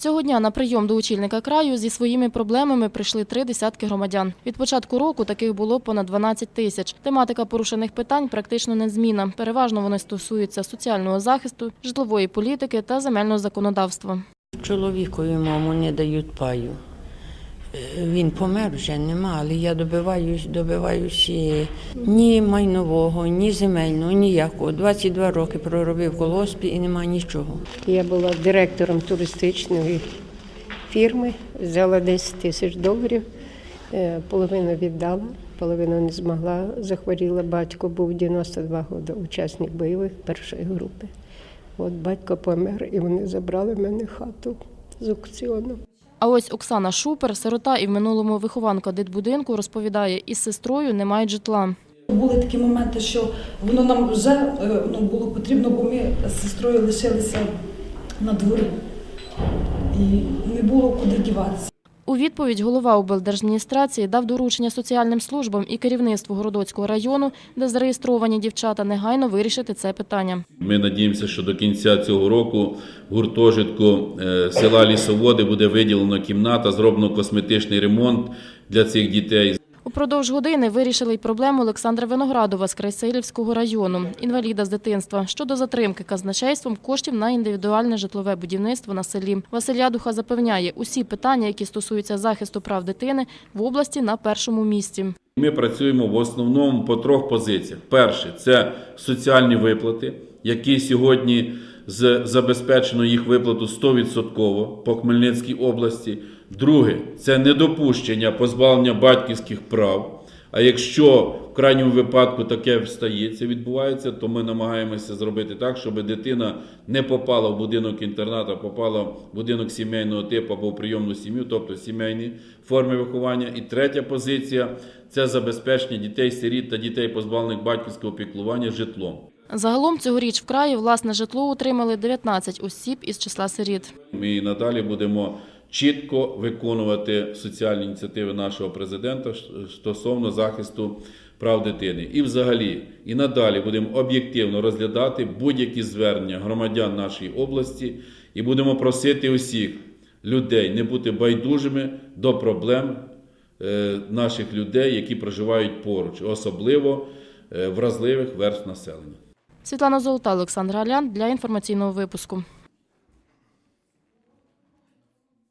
Цього дня на прийом до очільника краю зі своїми проблемами прийшли три десятки громадян. Від початку року таких було понад 12 тисяч. Тематика порушених питань практично незмінна. Переважно вони стосуються соціального захисту, житлової політики та земельного законодавства. Чоловікові маму не дають паю. Він помер вже нема, але я добиваюсь, е, ні майнового, ні земельного, ніякого. 22 роки проробив в колгоспі і нема нічого. Я була директором туристичної фірми, взяла 10 тисяч доларів, е, половину віддала, половину не змогла. Захворіла батько, був 92 роки, учасник бойових першої групи. От батько помер, і вони забрали в мене хату з аукціону. А ось Оксана Шупер, сирота і в минулому вихованка дитбудинку, розповідає, із сестрою не мають житла. Були такі моменти, що воно нам вже е, ну, було потрібно, бо ми з сестрою лишилися на дворі і не було куди діватися. У відповідь голова облдержадміністрації дав доручення соціальним службам і керівництву Городоцького району, де зареєстровані дівчата, негайно вирішити це питання. Ми надіємося, що до кінця цього року гуртожитку е, села Лісоводи буде виділена кімната, зроблено косметичний ремонт для цих дітей. Упродовж години вирішили й проблему Олександра Виноградова з Крайсилівського району, інваліда з дитинства, щодо затримки казначейством коштів на індивідуальне житлове будівництво на селі. Василь Ядуха запевняє, усі питання, які стосуються захисту прав дитини, в області на першому місці. Ми працюємо в основному по трьох позиціях. Перше це соціальні виплати, які сьогодні забезпечено їх виплату 100% по Хмельницькій області. Друге це недопущення позбавлення батьківських прав. А якщо в крайньому випадку таке стається, відбувається, то ми намагаємося зробити так, щоб дитина не попала в будинок інтернату, а попала в будинок сімейного типу або в прийомну сім'ю, тобто сімейні форми виховання. І третя позиція це забезпечення дітей-сиріт та дітей, позбавлених батьківського піклування житлом. Загалом цьогоріч в краї власне житло отримали 19 осіб із числа сиріт. Ми і надалі будемо чітко виконувати соціальні ініціативи нашого президента стосовно захисту прав дитини. І взагалі, і надалі будемо об'єктивно розглядати будь-які звернення громадян нашої області і будемо просити усіх людей не бути байдужими до проблем е, наших людей, які проживають поруч, особливо е, вразливих верств населення. Світлана Золота, Олександр Галян для інформаційного випуску.